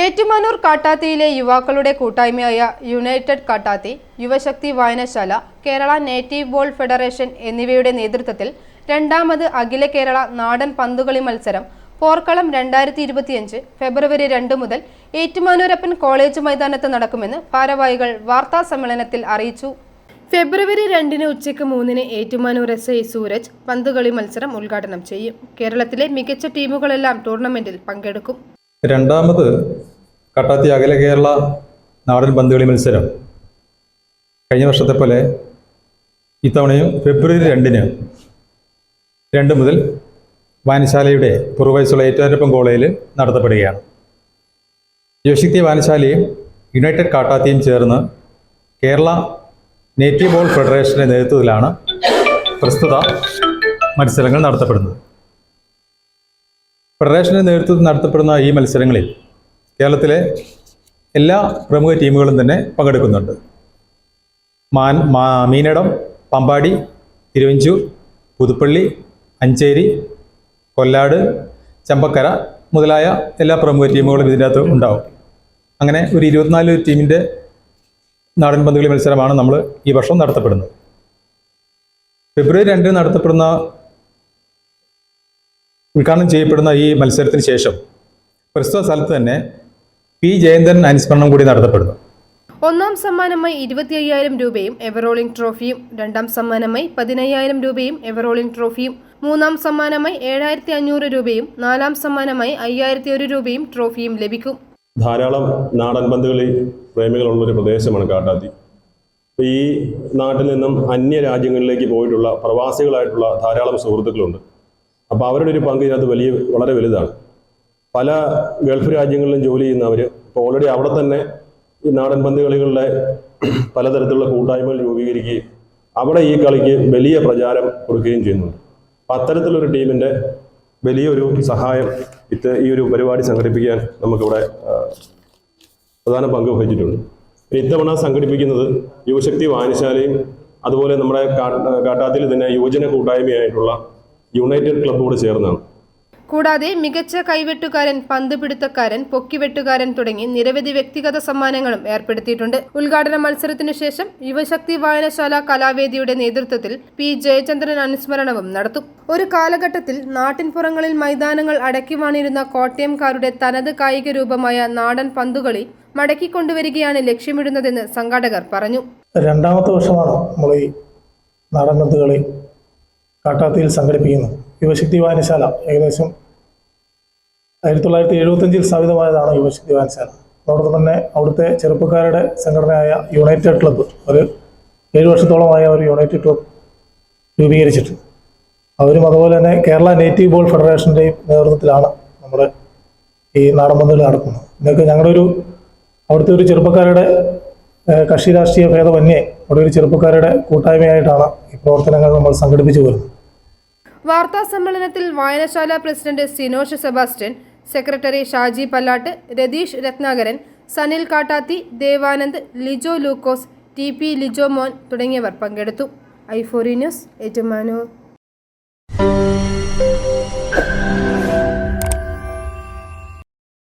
ഏറ്റുമാനൂർ കാട്ടാത്തിയിലെ യുവാക്കളുടെ കൂട്ടായ്മയായ യുണൈറ്റഡ് കാട്ടാത്തി യുവശക്തി വായനശാല കേരള നേറ്റീവ് ബോൾ ഫെഡറേഷൻ എന്നിവയുടെ നേതൃത്വത്തിൽ രണ്ടാമത് അഖില കേരള നാടൻ പന്തുകളി മത്സരം പോർക്കളം രണ്ടായിരത്തി ഇരുപത്തിയഞ്ച് ഫെബ്രുവരി രണ്ട് മുതൽ ഏറ്റുമാനൂരപ്പൻ കോളേജ് മൈതാനത്ത് നടക്കുമെന്ന് ഭാരവാഹികൾ വാർത്താ സമ്മേളനത്തിൽ അറിയിച്ചു. ഫെബ്രുവരി രണ്ടിന് ഉച്ചയ്ക്ക് മൂന്നിന് ഏറ്റുമാനൂർ എസ് ഐ സൂരജ് പന്തുകളി മത്സരം ഉദ്ഘാടനം ചെയ്യും. കേരളത്തിലെ മികച്ച ടീമുകളെല്ലാം ടൂർണമെന്റിൽ പങ്കെടുക്കും. രണ്ടാമത് കട്ടാത്തി അഖില കേരള നാടൻ പന്തുകളി മത്സരം. കഴിഞ്ഞ വർഷത്തെ പോലെ ഇത്തവണയും ഫെബ്രുവരി രണ്ടിന് രണ്ട് മുതൽ വായനശാലയുടെ പുറവയസ്സുള്ള ഏറ്റുമാനപ്പം കോളേജിൽ നടത്തപ്പെടുകയാണ്. യോശക്തി വായനശാലയും യുണൈറ്റഡ് കാട്ടാത്തിയും ചേർന്ന് കേരള നേറ്റീവ് ബോൾ ഫെഡറേഷന്റെ നേതൃത്വത്തിലാണ് പ്രസ്തുത മത്സരങ്ങൾ നടത്തപ്പെടുന്നത്. ഫെഡറേഷന്റെ നേതൃത്വത്തിൽ നടത്തപ്പെടുന്ന ഈ മത്സരങ്ങളിൽ കേരളത്തിലെ എല്ലാ പ്രമുഖ ടീമുകളും തന്നെ പങ്കെടുക്കുന്നുണ്ട്. മാൻ മാ മീനടം പമ്പാടി തിരുവഞ്ചൂർ പുതുപ്പള്ളി അഞ്ചേരി കൊല്ലാട് ചമ്പക്കര മുതലായ എല്ലാ പ്രമുഖ ടീമുകളും ഇതിനകത്ത് ഉണ്ടാവും. അങ്ങനെ ഒരു ഇരുപത്തിനാല് ടീമിന്റെ നാടൻ പന്തുകളി മത്സരമാണ് നമ്മൾ ഈ വർഷം നടത്തപ്പെടുന്നത്. ഫെബ്രുവരി രണ്ടിന് നടത്തപ്പെടുന്ന ഉദ്ഘാടനം ചെയ്യപ്പെടുന്ന ഈ മത്സരത്തിന് ശേഷം പ്രസ്തുത സ്ഥലത്ത് തന്നെ പി ജയന്തൻ അനുസ്മരണം കൂടി നടത്തപ്പെടുന്നു. ഒന്നാം സമ്മാനമായി ഇരുപത്തി അയ്യായിരം രൂപയും എവറോളിംഗ് ട്രോഫിയും രണ്ടാം സമ്മാനമായി പതിനയ്യായിരം രൂപയും എവറോളിംഗ് ട്രോഫിയും മൂന്നാം സമ്മാനമായി ഏഴായിരത്തി അഞ്ഞൂറ് രൂപയും നാലാം സമ്മാനമായി അയ്യായിരത്തി ഒരു രൂപയും ട്രോഫിയും ലഭിക്കും. ധാരാളം നാടൻ പന്തുകളി പ്രേമികളുള്ളൊരു പ്രദേശമാണ് കാട്ടാത്തി. ഈ നാട്ടിൽ നിന്നും അന്യ രാജ്യങ്ങളിലേക്ക് പോയിട്ടുള്ള പ്രവാസികളായിട്ടുള്ള ധാരാളം സുഹൃത്തുക്കളുണ്ട്. അപ്പോൾ അവരുടെ ഒരു പങ്ക് ഇതിനകത്ത് വലിയ വളരെ വലുതാണ്. പല ഗൾഫ് രാജ്യങ്ങളിലും ജോലി ചെയ്യുന്നവർ ഇപ്പോൾ ഓൾറെഡി അവിടെ തന്നെ ഈ നാടൻ പന്ത് കളികളുടെ പലതരത്തിലുള്ള കൂട്ടായ്മകൾ രൂപീകരിക്കുകയും അവിടെ ഈ കളിക്ക് വലിയ പ്രചാരം കൊടുക്കുകയും ചെയ്യുന്നുണ്ട്. അപ്പം അത്തരത്തിലൊരു ടീമിന്റെ വലിയൊരു സഹായം ഇത് ഈ ഒരു പരിപാടി സംഘടിപ്പിക്കാൻ നമുക്കിവിടെ പ്രധാന പങ്ക് വഹിച്ചിട്ടുണ്ട്. ഇത്തവണ സംഘടിപ്പിക്കുന്നത് യുവശക്തി വായനശാലയും അതുപോലെ നമ്മുടെ കാട്ടാത്തിൽ തന്നെ യുവജന കൂട്ടായ്മയായിട്ടുള്ള യുണൈറ്റഡ് ക്ലബ്ബോട് ചേർന്നാണ്. കൂടാതെ മികച്ച കൈവെട്ടുകാരൻ പന്ത് പിടുത്തക്കാരൻ പൊക്കിവെട്ടുകാരൻ തുടങ്ങി നിരവധി വ്യക്തിഗത സമ്മാനങ്ങളും ഏർപ്പെടുത്തിയിട്ടുണ്ട്. ഉദ്ഘാടന മത്സരത്തിനു ശേഷം യുവശക്തി വായനശാല കലാവേദിയുടെ നേതൃത്വത്തിൽ പി. ജയചന്ദ്രൻ അനുസ്മരണവും നടത്തും. ഒരു കാലഘട്ടത്തിൽ നാട്ടിൻപുറങ്ങളിൽ മൈതാനങ്ങൾ അടക്കി വാണിരുന്ന കോട്ടയംകാരുടെ തനത് കായിക രൂപമായ നാടൻ പന്തുകളി മടക്കിക്കൊണ്ടുവരികയാണ് ലക്ഷ്യമിടുന്നതെന്ന് സംഘാടകർ പറഞ്ഞു. രണ്ടാമത്തെ വർഷമാണ് നമ്മൾ ഈ നാടൻ പന്ത് കളി കാട്ടാത്തിയിൽ സംഘടിപ്പിക്കുന്നു. യുവശക്തി വായനശാല ഏകദേശം ആയിരത്തി തൊള്ളായിരത്തി എഴുപത്തഞ്ചിൽ സ്ഥാപിതമായതാണ് യുവശക്തി വായനശാല അതോടൊപ്പം തന്നെ അവിടുത്തെ ചെറുപ്പക്കാരുടെ സംഘടനയായ യുണൈറ്റഡ് ക്ലബ്ബ് ഒരു ഏഴ് വർഷത്തോളമായ ഒരു യുണൈറ്റഡ് ക്ലബ്ബ് രൂപീകരിച്ചിട്ട് അവരും അതുപോലെ തന്നെ കേരള നേറ്റീവ് ബോൾ ഫെഡറേഷന്റെയും നേതൃത്വത്തിലാണ് നമ്മുടെ ഈ നാടൻ പന്തുകൾ നടക്കുന്നത്. ഇതൊക്കെ ഞങ്ങളുടെ ഒരു അവിടുത്തെ ഒരു ചെറുപ്പക്കാരുടെ കക്ഷി രാഷ്ട്രീയ ഭേദമന്യേ അവിടെ ഒരു ചെറുപ്പക്കാരുടെ കൂട്ടായ്മയായിട്ടാണ് പ്രവർത്തനങ്ങൾ നമ്മൾ സംഘടിപ്പിച്ചു വരുന്നു വാർത്താ സമ്മേളനത്തിൽ വായനശാല president Sinosh Sebastian secretary Shaji Pallatt Ratheesh Ratnakaran Sanil Kattathi Devanand Lijo Lukose T P Lijomon തുടങ്ങിയവർ പങ്കെടുത്തു. ഐഫോറി ന്യൂസ് ഏറ്റുമാനൂർ.